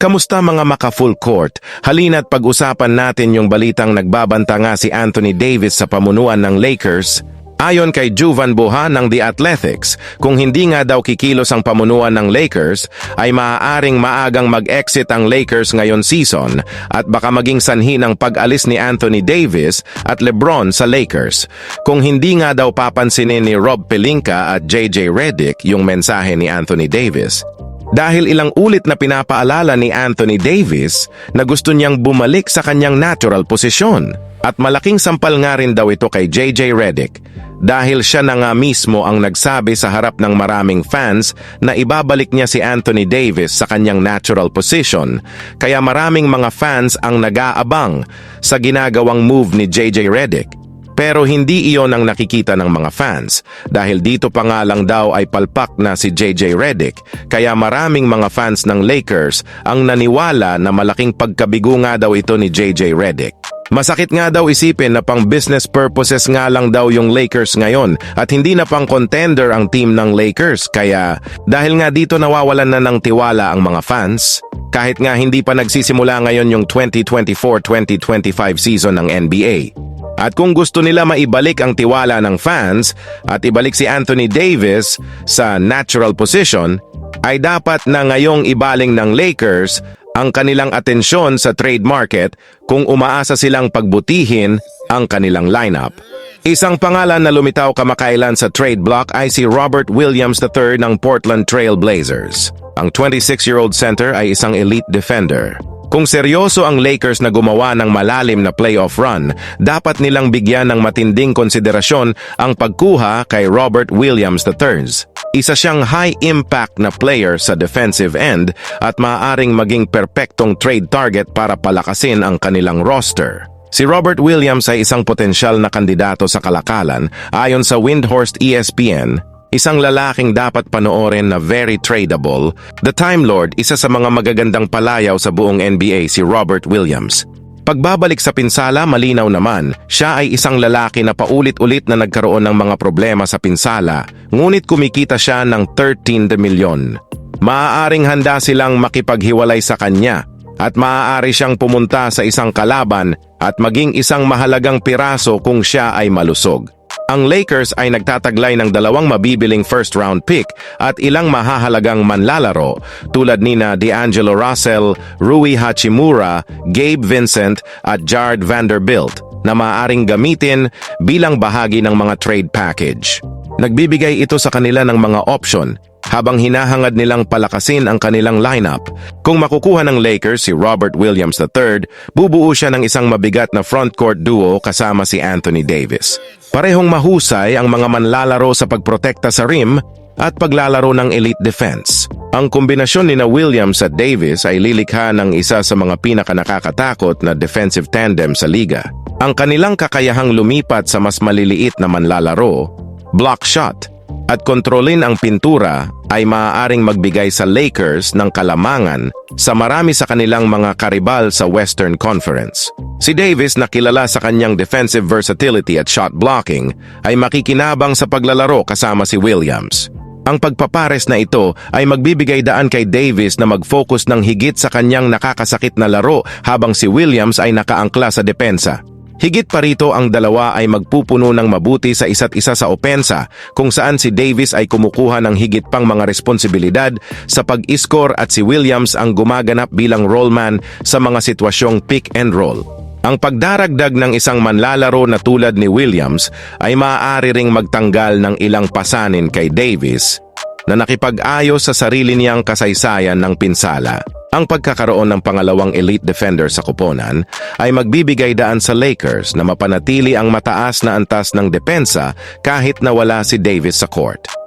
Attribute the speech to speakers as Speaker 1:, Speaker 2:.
Speaker 1: Kamusta mga maka full court? Halina't pag-usapan natin yung balitang nagbabanta nga si Anthony Davis sa pamunuan ng Lakers. Ayon kay Juvan Buha ng The Athletics, kung hindi nga daw kikilos ang pamunuan ng Lakers, ay maaaring maagang mag-exit ang Lakers ngayon season at baka maging sanhi ng pag-alis ni Anthony Davis at LeBron sa Lakers. Kung hindi nga daw papansinin ni Rob Pelinka at JJ Redick yung mensahe ni Anthony Davis, dahil ilang ulit na pinapaalala ni Anthony Davis na gusto niyang bumalik sa kanyang natural posisyon. At malaking sampal nga rin daw ito kay JJ Redick dahil siya na nga mismo ang nagsabi sa harap ng maraming fans na ibabalik niya si Anthony Davis sa kanyang natural position. Kaya maraming mga fans ang nag-aabang sa ginagawang move ni JJ Redick. Pero hindi iyon ang nakikita ng mga fans dahil dito pa nga lang daw ay palpak na si JJ Redick kaya maraming mga fans ng Lakers ang naniwala na malaking pagkabigo nga daw ito ni JJ Redick. Masakit nga daw isipin na pang business purposes nga lang daw yung Lakers ngayon at hindi na pang contender ang team ng Lakers kaya dahil nga dito nawawalan na ng tiwala ang mga fans kahit nga hindi pa nagsisimula ngayon yung 2024-2025 season ng NBA. At kung gusto nila maibalik ang tiwala ng fans at ibalik si Anthony Davis sa natural position, ay dapat na ngayong ibaling ng Lakers ang kanilang atensyon sa trade market kung umaasa silang pagbutihin ang kanilang lineup. Isang pangalan na lumitaw kamakailan sa trade block ay si Robert Williams III ng Portland Trail Blazers. Ang 26-year-old center ay isang elite defender. Kung seryoso ang Lakers na gumawa ng malalim na playoff run, dapat nilang bigyan ng matinding konsiderasyon ang pagkuha kay Robert Williams III. Isa siyang high-impact na player sa defensive end at maaaring maging perpektong trade target para palakasin ang kanilang roster. Si Robert Williams ay isang potensyal na kandidato sa kalakalan ayon sa Windhorst ESPN Isang lalaking dapat panoorin na very tradable, the Time Lord isa sa mga magagandang palayaw sa buong NBA si Robert Williams. Pagbabalik sa pinsala, malinaw naman, siya ay isang lalaki na paulit-ulit na nagkaroon ng mga problema sa pinsala, ngunit kumikita siya ng 13 milyon. Maaaring handa silang makipaghiwalay sa kanya at maaari siyang pumunta sa isang kalaban at maging isang mahalagang piraso kung siya ay malusog. Ang Lakers ay nagtataglay ng dalawang mabibiling first-round pick at ilang mahahalagang manlalaro tulad nina D'Angelo Russell, Rui Hachimura, Gabe Vincent at Jared Vanderbilt na maaaring gamitin bilang bahagi ng mga trade package. Nagbibigay ito sa kanila ng mga option habang hinahangad nilang palakasin ang kanilang lineup. Kung makukuha ng Lakers si Robert Williams III, bubuo siya ng isang mabigat na frontcourt duo kasama si Anthony Davis. Parehong mahusay ang mga manlalaro sa pagprotekta sa rim at paglalaro ng elite defense. Ang kombinasyon ni na Williams at Davis ay lilikha ng isa sa mga pinakanakakatakot na defensive tandem sa liga. Ang kanilang kakayahang lumipat sa mas maliliit na manlalaro, block shot, at kontrolin ang pintura ay maaaring magbigay sa Lakers ng kalamangan sa marami sa kanilang mga karibal sa Western Conference. Si Davis na kilala sa kanyang defensive versatility at shot blocking ay makikinabang sa paglalaro kasama si Williams. Ang pagpapares na ito ay magbibigay daan kay Davis na mag-focus ng higit sa kanyang nakakasakit na laro habang si Williams ay nakaangkla sa depensa. Higit pa rito ang dalawa ay magpupuno ng mabuti sa isa't isa sa opensa kung saan si Davis ay kumukuha ng higit pang mga responsibilidad sa pag-score at si Williams ang gumaganap bilang rollman sa mga sitwasyong pick and roll. Ang pagdaragdag ng isang manlalaro na tulad ni Williams ay maaari ring magtanggal ng ilang pasanin kay Davis na nakipag-ayos sa sarili niyang kasaysayan ng pinsala. Ang pagkakaroon ng pangalawang elite defender sa kuponan ay magbibigay daan sa Lakers na mapanatili ang mataas na antas ng depensa kahit na wala si Davis sa court.